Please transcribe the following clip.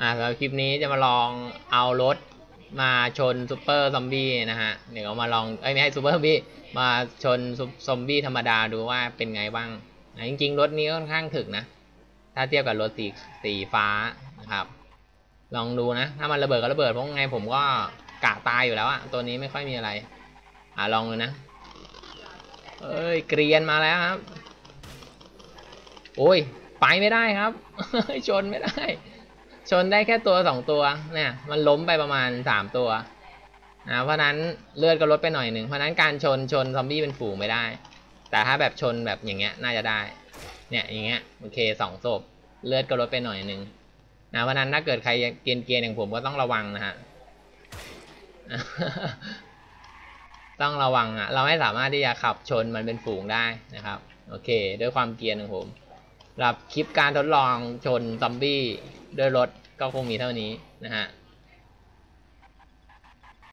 อ่าสำหรับคลิปนี้จะมาลองเอารถมาชนซูเปอร์ซอมบี้นะฮะ เดี๋ยวมาลองเอ้ยไม่ให้ซูเปอร์ซอมบี้มาชนซุปซอมบี้ธรรมดาดูว่าเป็นไงบ้างนะจริงๆ รถนี้ค่อนข้างถึกนะ ถ้าเทียบกับรถสีสีฟ้านะครับ ลองดูนะ ถ้ามันระเบิดก็ระเบิดเพราะไงผมก็กะตายอยู่แล้วอะตัวนี้ไม่ค่อยมีอะไร อ่าลองดูนะ เอ้ยเกรียนมาแล้วครับ โอ้ยไปไม่ได้ครับชนไม่ได้ ชนได้แค่ตัวสองตัวเนี่ยมันล้มไปประมาณสามตัวนะเพราะนั้นเลือดก็ลดไปหน่อยหนึ่งเพราะนั้นการชนชนซอมบี้เป็นฝูงไม่ได้ แต่ถ้าแบบชนแบบอย่างเงี้ยน่าจะได้ เนี่ยอย่างเงี้ยโอเคสองศพเลือดก็ลดไปหน่อยหนึ่งนะเพราะนั้นถ้าเกิดใครเกียนเกียนอย่างผมก็ต้องระวังนะฮะต้องระวังอะเราไม่สามารถที่จะขับชนมันเป็นฝูงได้นะครับ โอเค ด้วยความเกียนของผมสำหรับคลิปการทดลองชนซอมบี้ ด้วยรถก็คงมีเท่านี้นะฮะ